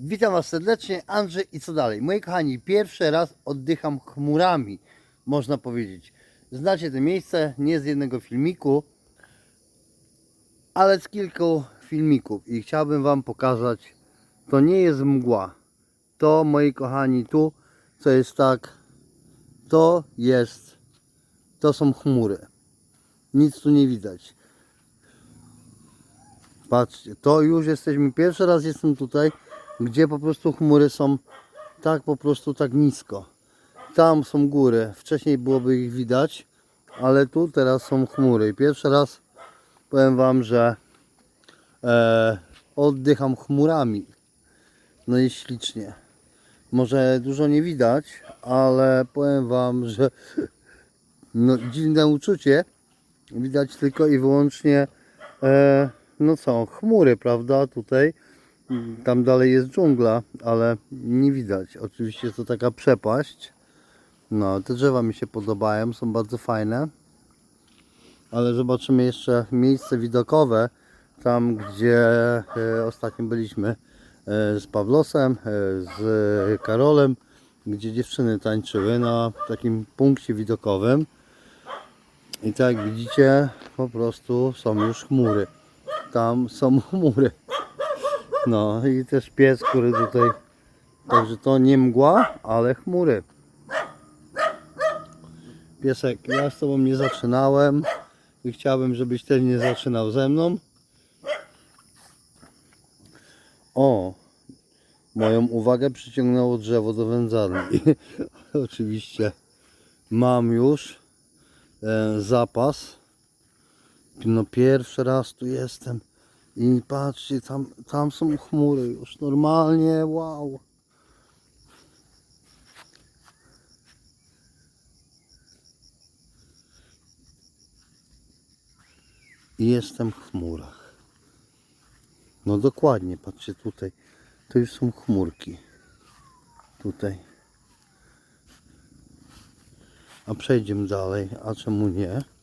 Witam Was serdecznie, Andrzej i co dalej? Moi kochani, pierwszy raz oddycham chmurami, można powiedzieć. Znacie to miejsce nie z jednego filmiku, ale z kilku filmików i chciałbym Wam pokazać, to nie jest mgła. To, moi kochani, tu, co jest tak, to jest, to są chmury. Nic tu nie widać. Patrzcie, to już jesteśmy, pierwszy raz jestem tutaj, gdzie po prostu chmury są tak po prostu tak nisko. Tam są góry, wcześniej byłoby ich widać, ale tu teraz są chmury. I pierwszy raz powiem Wam, że e, oddycham chmurami. No i ślicznie. Może dużo nie widać, ale powiem Wam, że no, dziwne uczucie. Widać tylko i wyłącznie e, no co, chmury, prawda? Tutaj tam dalej jest dżungla, ale nie widać. Oczywiście to taka przepaść. No, te drzewa mi się podobają, są bardzo fajne. Ale zobaczymy jeszcze miejsce widokowe, tam gdzie e, ostatnio byliśmy e, z Pawlosem, e, z Karolem, gdzie dziewczyny tańczyły na takim punkcie widokowym. I tak jak widzicie, po prostu są już chmury. Tam są chmury. No i też pies, który tutaj. Także to nie mgła, ale chmury. Piesek, ja z tobą nie zaczynałem i chciałbym, żebyś też nie zaczynał ze mną. O, moją uwagę przyciągnęło drzewo do wędzarni. Oczywiście mam już e, zapas. No pierwszy raz tu jestem. I patrzcie, tam, tam są chmury już normalnie, wow. I jestem w chmurach. No dokładnie, patrzcie tutaj. To już są chmurki. Tutaj. A przejdziemy dalej, a czemu nie?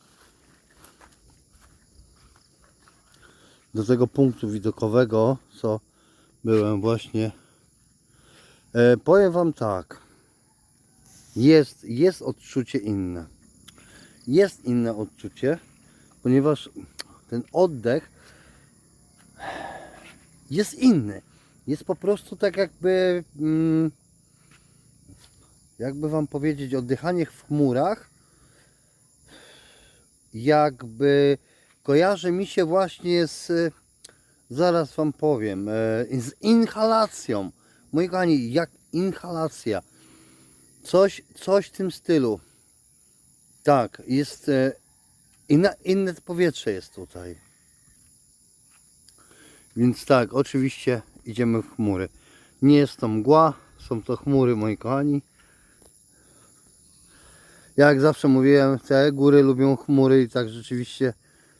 Do tego punktu widokowego, co byłem właśnie. E, powiem Wam tak. Jest, jest odczucie inne. Jest inne odczucie, ponieważ ten oddech jest inny. Jest po prostu tak jakby, mm, jakby Wam powiedzieć, oddychanie w chmurach, jakby kojarzy mi się właśnie z, zaraz Wam powiem, e, z inhalacją. Moi kochani, jak inhalacja. Coś, coś w tym stylu. Tak, jest e, inna, inne powietrze jest tutaj. Więc tak, oczywiście idziemy w chmury. Nie jest to mgła, są to chmury, moi kochani. Jak zawsze mówiłem, te góry lubią chmury i tak rzeczywiście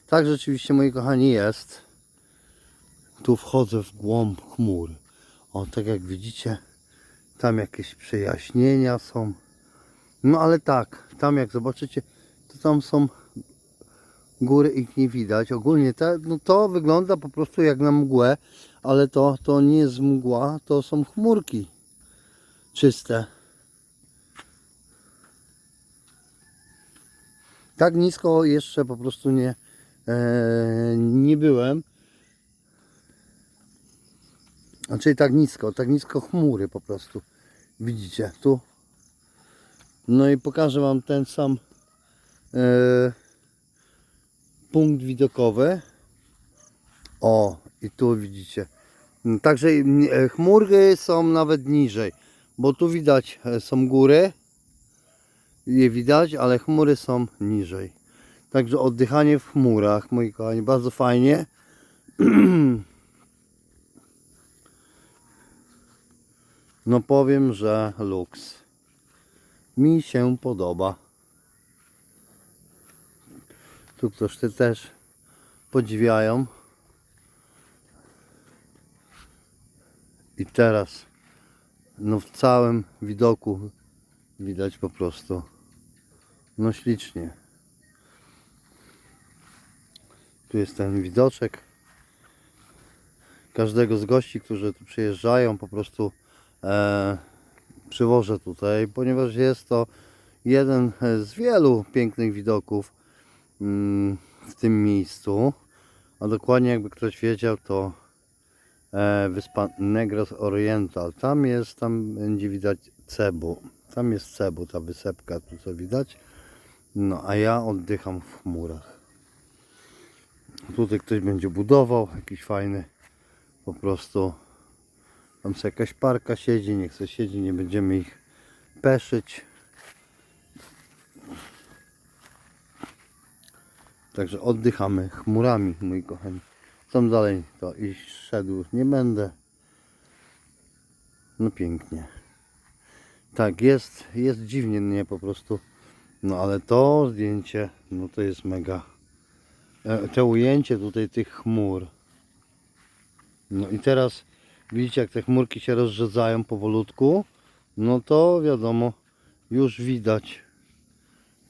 tak rzeczywiście, moi kochani, jest. Tu wchodzę w głąb chmur. O, tak jak widzicie, tam jakieś przejaśnienia są. No ale tak, tam jak zobaczycie, to tam są góry, ich nie widać. Ogólnie te, no to wygląda po prostu jak na mgłę, ale to, to nie jest mgła, to są chmurki czyste. Tak nisko jeszcze po prostu nie, nie byłem. Znaczy tak nisko, tak nisko chmury po prostu. Widzicie, tu. No i pokażę Wam ten sam e, punkt widokowy. O, i tu widzicie. Także e, chmury są nawet niżej, bo tu widać e, są góry. Je widać, ale chmury są niżej. Także oddychanie w chmurach, moi kochani, bardzo fajnie. No powiem, że luks. Mi się podoba. Tu ktoś ty też podziwiają. I teraz no w całym widoku widać po prostu no ślicznie. Tu jest ten widoczek. każdego z gości, którzy tu przyjeżdżają, po prostu e, przywożę tutaj, ponieważ jest to jeden z wielu pięknych widoków mm, w tym miejscu. A dokładnie jakby ktoś wiedział, to e, wyspa Negros Oriental. Tam jest, tam będzie widać Cebu. Tam jest Cebu, ta wysepka, tu co widać. No a ja oddycham w chmurach. Tutaj ktoś będzie budował, jakiś fajny, po prostu tam sobie jakaś parka siedzi, niech sobie siedzi, nie będziemy ich peszyć. Także oddychamy chmurami, mój kochani. Tam dalej to iść szedł nie będę. No pięknie. Tak, jest, jest dziwnie, nie po prostu. No ale to zdjęcie, no to jest mega. E, To ujęcie tutaj tych chmur. No i teraz widzicie jak te chmurki się rozrzedzają powolutku. No to wiadomo, już widać.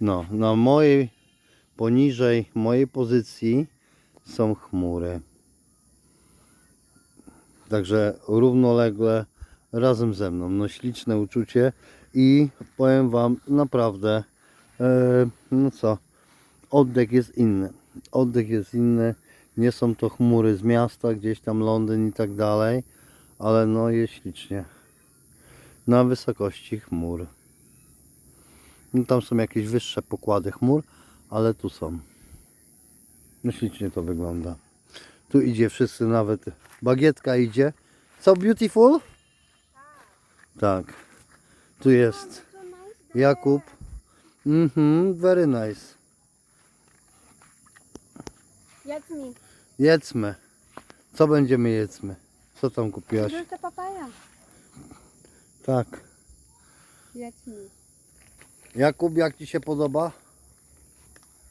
No, na mojej, poniżej mojej pozycji są chmury. Także równolegle razem ze mną. No śliczne uczucie i powiem Wam naprawdę, e, no co, oddech jest inny. Oddech jest inny. Nie są to chmury z miasta, gdzieś tam Londyn i tak dalej, ale no jest ślicznie. Na wysokości chmur. No tam są jakieś wyższe pokłady chmur, ale tu są. No ślicznie to wygląda. Tu idzie wszyscy, nawet bagietka idzie. So beautiful? Tak. Tu jest Jakub. Mhm, very nice. Yasmin, Jedzmy. Co będziemy jedzmy? Co tam kupiłaś? the papaya. Tak. Yasmin. Jakub, jak Ci się podoba?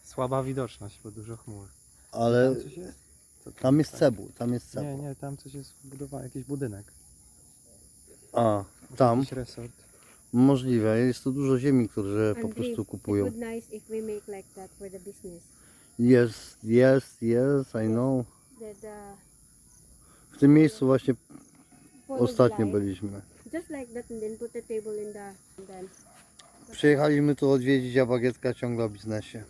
Słaba widoczność, bo dużo chmur. Ale Tam coś jest? Co tam jest cebu, tam jest cebu. Nie, nie, tam coś jest budowany, jakiś budynek. A, tam Jakiś resort. możliwe. Jest tu dużo ziemi, które po prostu It kupują. would nice if we make like that for the business. Jest, jest, jest, I know. W tym miejscu właśnie ostatnio light. byliśmy. Just like that and then put the table in the and then Przyjechaliśmy tu odwiedzić, a bagietka ciągle o biznesie.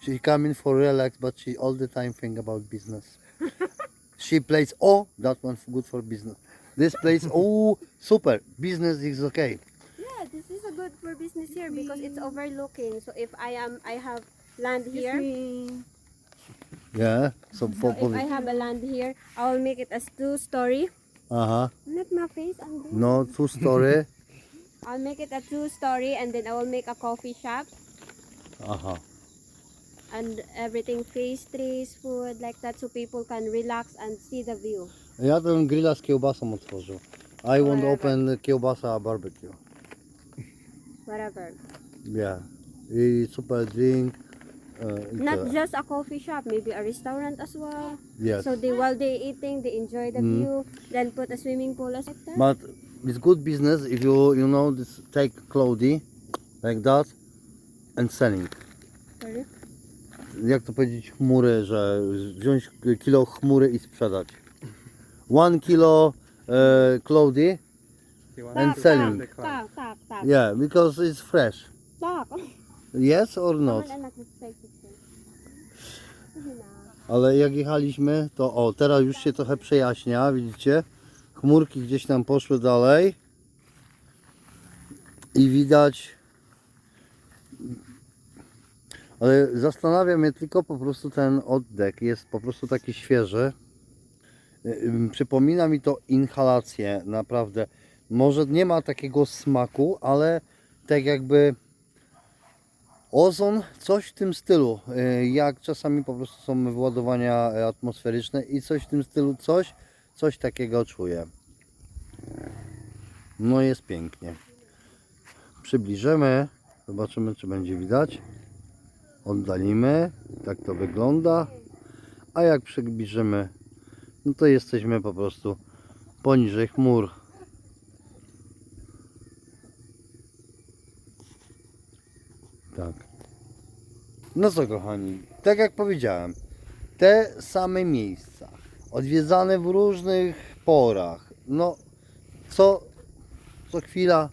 She coming for relax, but she all the time think about business. She plays, oh, that one good for business. This place, oh, super, business is okay. Yeah, this is a good for business here because it's overlooking. So if I am I have land here. Yeah, so, So if. I have a land here, I will make it as two story. Uh huh. Not my face, I'm doing. no, two story. I'll make it a two story and then I will make a coffee shop uh huh. and everything pastries, food like that so people can relax and see the view. ja ten grilla z kiełbasą otworzył. I want Whatever. open kiełbasa barbecue. Whatever. Yeah, i super drink. Uh, Not tyle. just a coffee shop, maybe a restaurant as well. yes. So they while they eating, they enjoy the Mm. view. Then put a swimming pool as that. But it's good business if you you know this take clothing like that and selling. Sorry. Jak to powiedzieć chmury, że wziąć kilo chmury i sprzedać. One kilo uh, clothing, And selling. Tak, tak, tak, tak. yeah, because it's fresh. Tak. Yes or not? Kaman anak, nag-take picture. Ale jak jechaliśmy, to o, teraz już się trochę przejaśnia, widzicie? Chmurki gdzieś tam poszły dalej. I widać. Ale zastanawia mnie tylko po prostu ten oddech. Jest po prostu taki świeży. Przypomina mi to inhalację, naprawdę. Może nie ma takiego smaku, ale tak jakby Ozon, coś w tym stylu, y, jak czasami po prostu są wyładowania y, atmosferyczne i coś w tym stylu, coś, coś takiego czuję. No jest pięknie. Przybliżymy, zobaczymy czy będzie widać. Oddalimy, tak to wygląda. A jak przybliżymy, no to jesteśmy po prostu poniżej chmur. Tak. No co kochani, tak jak powiedziałem, te same miejsca, odwiedzane w różnych porach. No, co, co chwila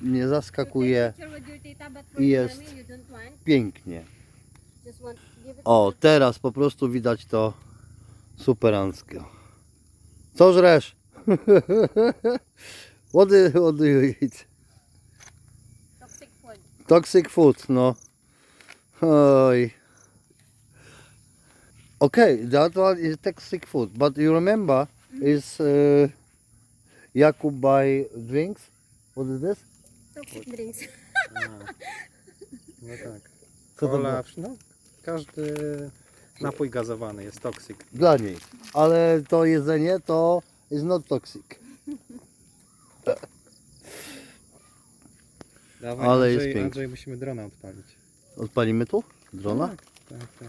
mnie zaskakuje for Jest. pięknie. O, teraz po prostu widać to superancko. Co żresz? what, do, what do you eat? Toxic food. No. Oj. Okay, that one is toxic food, but you remember is uh, Jakub buy drinks? What is this? Toxic drinks. No tak. Co to Cola, no, każdy napój gazowany jest toksyk. Dla niej. Ale to jedzenie to is not toxic. Dawaj, Ale Andrzej, jest pięknie. Andrzej, musimy drona odpalić. Odpalimy tu? Drona? Tak, tak, tak.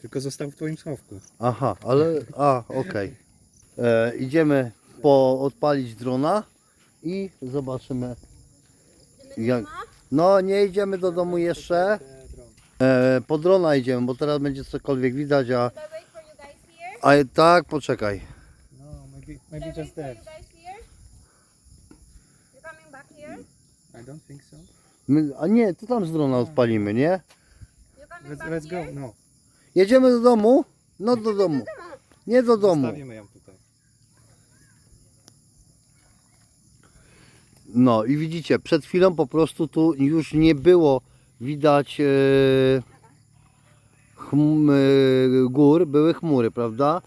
Tylko został w twoim schowku. Aha, ale. A, okej. E, Idziemy po odpalić drona i zobaczymy. Jak... No, nie idziemy do domu jeszcze. E, po drona idziemy, bo teraz będzie cokolwiek widać, a. Should I wait for you guys here? A tak, poczekaj. No, maybe, Should I maybe wait just for that. you guys here? You coming back here? I don't think so. My, a nie, to tam z drona odpalimy, nie? Let's, back let's go. No, Jedziemy do domu? No do domu. Nie do domu. zostawimy ją tutaj. No i widzicie, przed chwilą po prostu tu już nie było widać e, chm, e, gór, były chmury, prawda?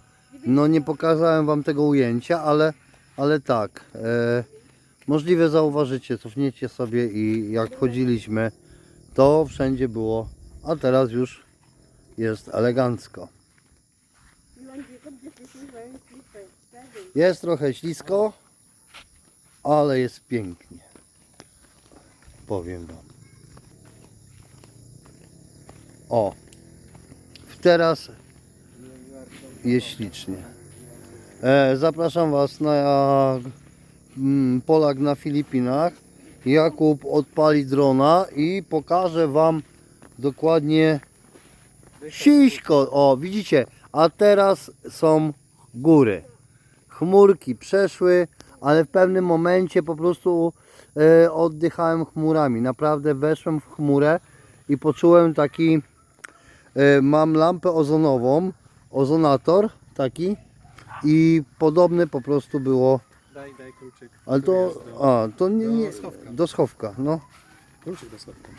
No nie pokazałem wam tego ujęcia, ale, ale tak. E, możliwe zauważycie, cofniecie sobie i jak wchodziliśmy, to wszędzie było, a teraz już jest elegancko. Jest trochę ślisko, ale jest pięknie. Powiem Wam. O, teraz jest ślicznie. E, zapraszam Was na Polak na Filipinach. Jakub odpali drona i pokażę Wam dokładnie siśko. O, widzicie, a teraz są góry chmurki przeszły, ale w pewnym momencie po prostu e, oddychałem chmurami. Naprawdę weszłem w chmurę i poczułem taki, e, mam lampę ozonową, ozonator taki i podobne po prostu było, Daj, daj kluczyk. ale to, do- a, to nie, do nie schowka. do schowka, no. Kluczyk do schowka.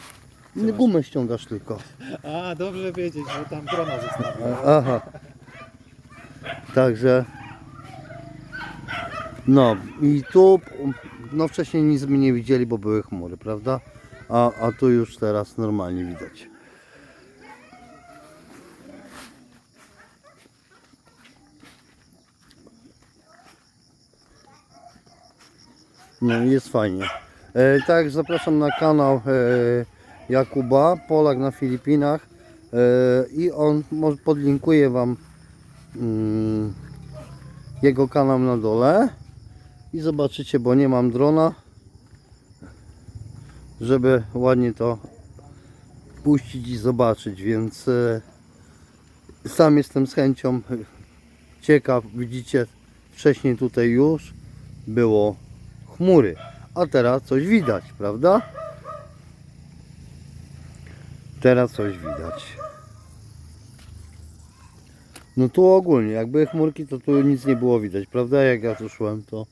Nie gumę ściągasz tylko. A, dobrze wiedzieć, że tam drona zostawił. Aha. Także. No i tu, no wcześniej nic my nie widzieli, bo były chmury, prawda? A, a tu już teraz normalnie widać. Jest fajnie. E, tak, zapraszam na kanał e, Jakuba, Polak na Filipinach. E, i on może podlinkuje Wam mm, jego kanał na dole. I zobaczycie, bo nie mam drona, żeby ładnie to puścić i zobaczyć, więc e, sam jestem z chęcią. Ciekaw, widzicie, wcześniej tutaj już było chmury, a teraz coś widać, prawda? Teraz coś widać. No tu ogólnie, jak były chmurki, to tu nic nie było widać, prawda? Jak ja tu szłem, to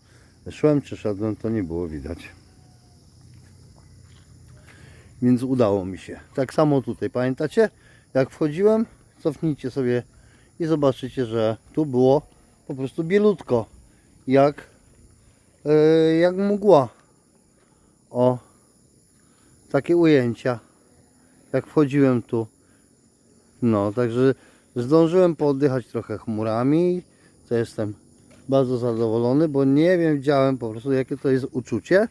szłem czy szedłem, to nie było widać. Więc udało mi się. Tak samo tutaj, pamiętacie? Jak wchodziłem, cofnijcie sobie i zobaczycie, że tu było po prostu bielutko. Jak, e, jak mgła. O, takie ujęcia. Jak wchodziłem tu. No, także zdążyłem pooddychać trochę chmurami. To jestem bardzo zadowolony, bo nie wiem, wiedziałem po prostu jakie to jest uczucie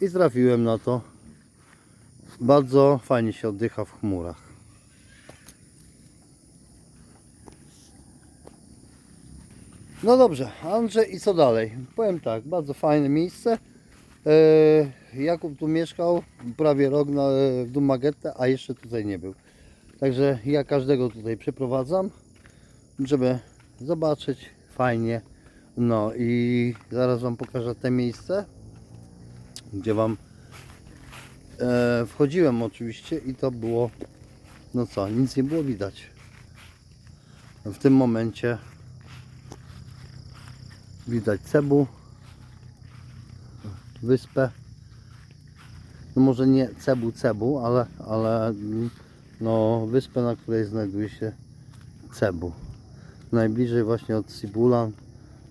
i trafiłem na to. Bardzo fajnie się oddycha w chmurach. No dobrze, Andrzej i co dalej? Powiem tak, bardzo fajne miejsce. E, Jakub tu mieszkał prawie rok na, w Dumagette, a jeszcze tutaj nie był. Także ja każdego tutaj przeprowadzam, żeby zobaczyć fajnie. No i zaraz Wam pokażę te miejsce, gdzie Wam e, wchodziłem oczywiście i to było, no co, nic nie było widać. W tym momencie widać Cebu, wyspę. No może nie Cebu Cebu, ale, ale no, wyspę, na której znajduje się Cebu. Najbliżej właśnie od Sibulan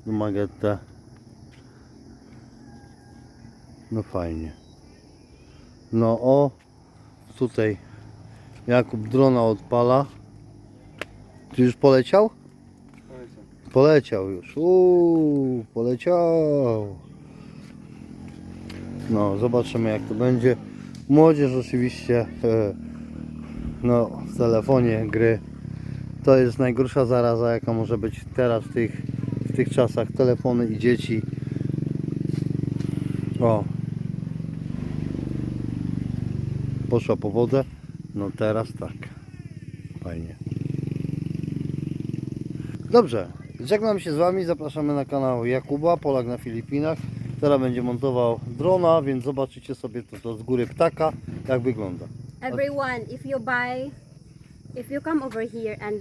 do. No fajnie. No o, tutaj Jakub drona odpala. Czy już poleciał? Poleciał już. Uuu, poleciał. No, zobaczymy jak to będzie. Młodzież oczywiście e, no, w telefonie gry. To jest najgorsza zaraza jaka może być teraz w tych, w tych czasach. Telefony i dzieci. O. Poszła po wodę. No teraz tak. Fajnie. Dobrze. Żegnam się z Wami. Zapraszamy na kanał Jakuba, Polak na Filipinach. Teraz będzie montował drona, więc zobaczycie sobie to, to z góry ptaka, jak wygląda. Everyone, if you buy, if you come over here and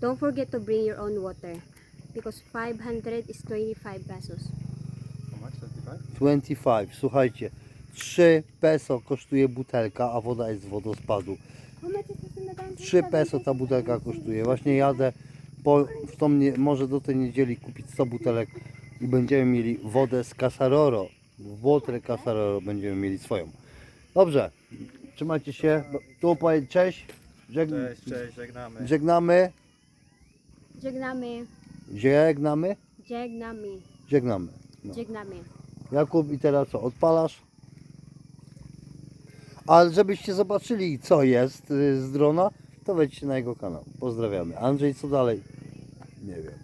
don't forget to bring your own water because 500 is 25 pesos. 25. Słuchajcie, 3 peso kosztuje butelka, a woda jest z wodospadu. 3 peso ta butelka kosztuje. Właśnie jadę po, w tą, nie, może do tej niedzieli kupić 100 butelek i będziemy mieli wodę z Casaroro. Water Casaroro będziemy mieli swoją. Dobrze, trzymajcie się. Tu powiedz cześć. Żeg... Cześć, cześć, żegnamy. Żegnamy. Żegnamy, Żegnamy. żegnamy, Żegnamy. No. żegnamy. Jakub i teraz co, odpalasz? Ale żebyście zobaczyli co jest y, z drona, to wejdźcie na jego kanał. Pozdrawiamy. Andrzej, co dalej? Nie wiem.